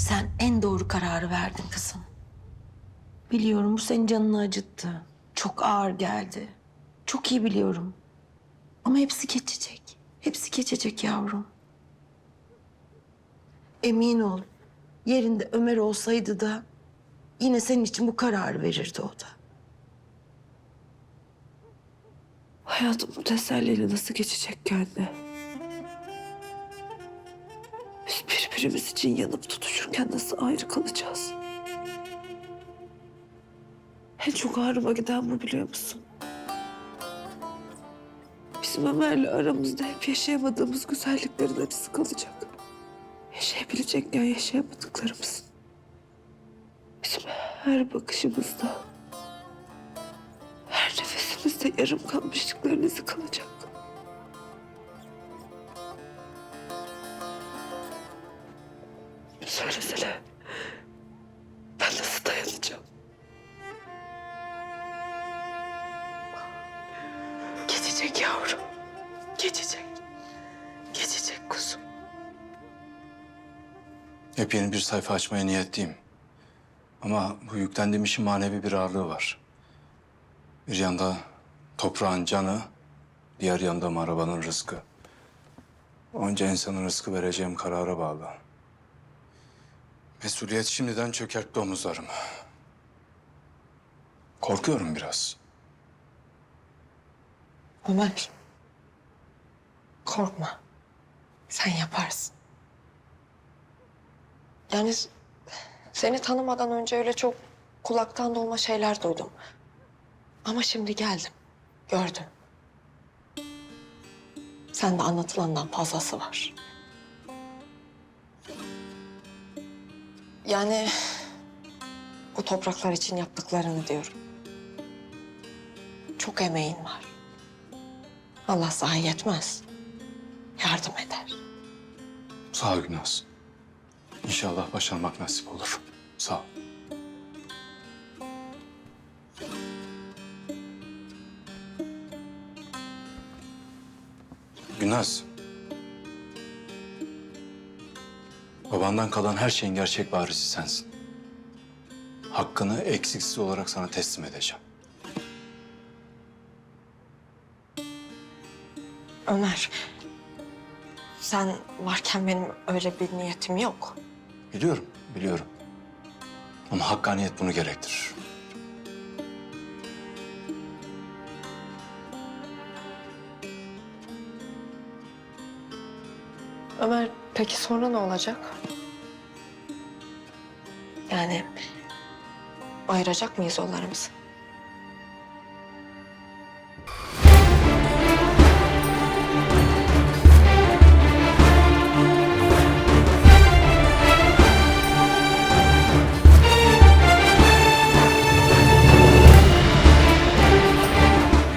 Sen en doğru kararı verdin kızım. Biliyorum bu senin canını acıttı. Çok ağır geldi. Çok iyi biliyorum. Ama hepsi geçecek. Hepsi geçecek yavrum. Emin ol. Yerinde Ömer olsaydı da yine senin için bu kararı verirdi o da. Hayatım bu teselliyle nasıl geçecek anne? Birbirimiz için yanıp tutuşurken nasıl ayrı kalacağız? En çok ağrıma giden bu biliyor musun? Bizim Ömer'le aramızda hep yaşayamadığımız güzelliklerin acısı kalacak. Yaşayabilecekken yaşayamadıklarımız. Bizim her bakışımızda, her nefesimizde yarım kalmışlıkların izi kalacak. Söylesene. Ben nasıl dayanacağım? Geçecek yavrum. Geçecek. Geçecek kuzum. Hep yeni bir sayfa açmaya niyetliyim. Ama bu yüklendiğim işin manevi bir ağırlığı var. Bir yanda toprağın canı, diğer yanda arabanın rızkı. Onca insanın rızkı vereceğim karara bağlı. Mesuliyet şimdiden çökertti omuzlarımı. Korkuyorum biraz. Ömer. Korkma. Sen yaparsın. Yani seni tanımadan önce öyle çok kulaktan dolma şeyler duydum. Ama şimdi geldim, gördüm. Sende anlatılandan fazlası var. Yani bu topraklar için yaptıklarını diyorum. Çok emeğin var. Allah sana yetmez. Yardım eder. Sağ ol Günaz. İnşallah başarmak nasip olur. Sağ ol. Günaz. Babandan kalan her şeyin gerçek varisi sensin. Hakkını eksiksiz olarak sana teslim edeceğim. Ömer, sen varken benim öyle bir niyetim yok. Biliyorum, biliyorum. Ama hakkaniyet bunu gerektirir. Ömer, peki sonra ne olacak? Yani ayıracak mıyız yollarımızı?